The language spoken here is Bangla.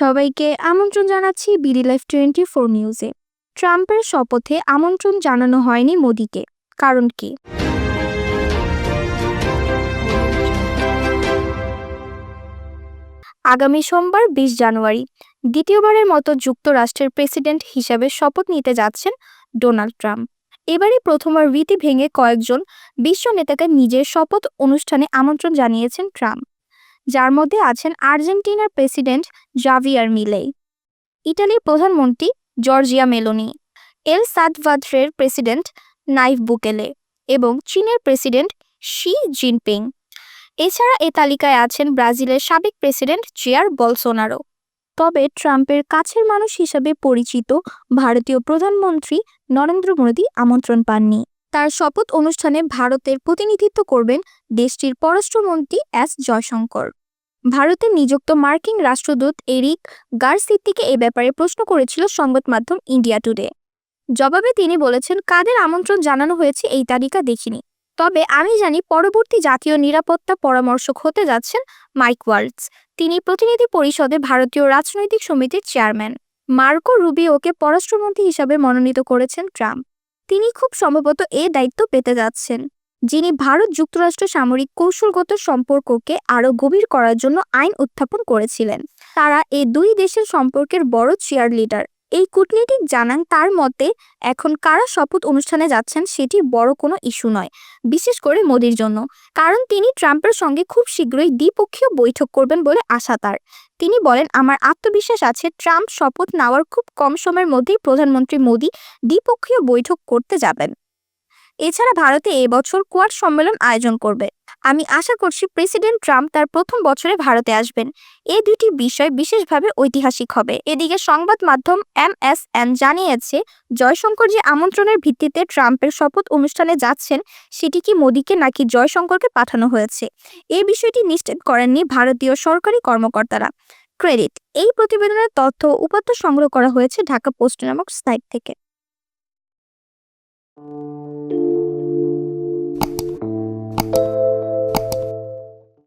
সবাইকে আমন্ত্রণ জানাচ্ছি বিডি লাইফ টোয়েন্টি ফোর নিউজে। ট্রাম্পের শপথে আমন্ত্রণ জানানো হয়নি মোদিকে। কারণ কি? আগামী সোমবার বিশ জানুয়ারি, দ্বিতীয়বারের মতো যুক্তরাষ্ট্রের প্রেসিডেন্ট হিসাবে শপথ নিতে যাচ্ছেন ডোনাল্ড ট্রাম্প। এবারই প্রথমবার রীতি ভেঙে কয়েকজন বিশ্ব নেতাকে নিজের শপথ অনুষ্ঠানে আমন্ত্রণ জানিয়েছেন ট্রাম্প। যার মধ্যে আছেন আর্জেন্টিনার প্রেসিডেন্ট জাভিয়ার মিলেই ইটালির প্রধানমন্ত্রী জর্জিয়া মেলোনি, এল সাদভাদ্রের প্রেসিডেন্ট নাইফ বুকেলে এবং চীনের প্রেসিডেন্ট শি জিনপিং। এছাড়া এ তালিকায় আছেন ব্রাজিলের সাবেক প্রেসিডেন্ট জেয়ার বলসোনারো। তবে ট্রাম্পের কাছের মানুষ হিসাবে পরিচিত ভারতীয় প্রধানমন্ত্রী নরেন্দ্র মোদী আমন্ত্রণ পাননি। তার শপথ অনুষ্ঠানে ভারতের প্রতিনিধিত্ব করবেন দেশটির পররাষ্ট্রমন্ত্রী এস জয়শঙ্কর। ভারতে নিযুক্ত মার্কিন রাষ্ট্রদূত এরিক গারসিত্তিকে এ ব্যাপারে প্রশ্ন করেছিল সংবাদ মাধ্যম ইন্ডিয়া টুডে। জবাবে তিনি বলেছেন, কাদের আমন্ত্রণ জানানো হয়েছে এই তালিকা দেখিনি। তবে আমি জানি পরবর্তী জাতীয় নিরাপত্তা পরামর্শক হতে যাচ্ছেন মাইক ওয়ার্ডস তিনি প্রতিনিধি পরিষদে ভারতীয় রাজনৈতিক সমিতির চেয়ারম্যান। মার্কো রুবিওকে পররাষ্ট্রমন্ত্রী হিসাবে মনোনীত করেছেন ট্রাম্প। তিনি খুব সম্ভবত এ দায়িত্ব পেতে যাচ্ছেন, যিনি ভারত যুক্তরাষ্ট্র সামরিক কৌশলগত সম্পর্ককে আরও গভীর করার জন্য আইন উত্থাপন করেছিলেন। তারা এই দুই দেশের সম্পর্কের বড় চেয়ার লিডার এই কূটনীতিক জানান তার মতে, এখন কারা শপথ অনুষ্ঠানে যাচ্ছেন সেটি বড় কোনো ইস্যু নয়, বিশেষ করে মোদির জন্য। কারণ তিনি ট্রাম্পের সঙ্গে খুব শীঘ্রই দ্বিপক্ষীয় বৈঠক করবেন বলে আশা তার। তিনি বলেন, আমার আত্মবিশ্বাস আছে, ট্রাম্প শপথ নেওয়ার খুব কম সময়ের মধ্যেই প্রধানমন্ত্রী মোদি দ্বিপক্ষীয় বৈঠক করতে যাবেন। এছাড়া ভারতে এবছর কোয়াড সম্মেলন আয়োজন করবে। আমি আশা করছি প্রেসিডেন্ট ট্রাম্প তার প্রথম বছরে ভারতে আসবেন। এ দুটি বিষয় বিশেষভাবে ঐতিহাসিক হবে। এদিকে সংবাদ মাধ্যম এম এস এন জানিয়েছে, জয়শঙ্কর যে আমন্ত্রণের ভিত্তিতে ট্রাম্পের শপথ অনুষ্ঠানে যাচ্ছেন, সেটি কি মোদীকে নাকি জয়শঙ্করকে পাঠানো হয়েছে? এ বিষয়টি নিশ্চিত করেননি ভারতীয় সরকারি কর্মকর্তারা। ক্রেডিট, এই প্রতিবেদনের তথ্য উপাত্ত সংগ্রহ করা হয়েছে ঢাকা পোস্ট নামক সাইট থেকে।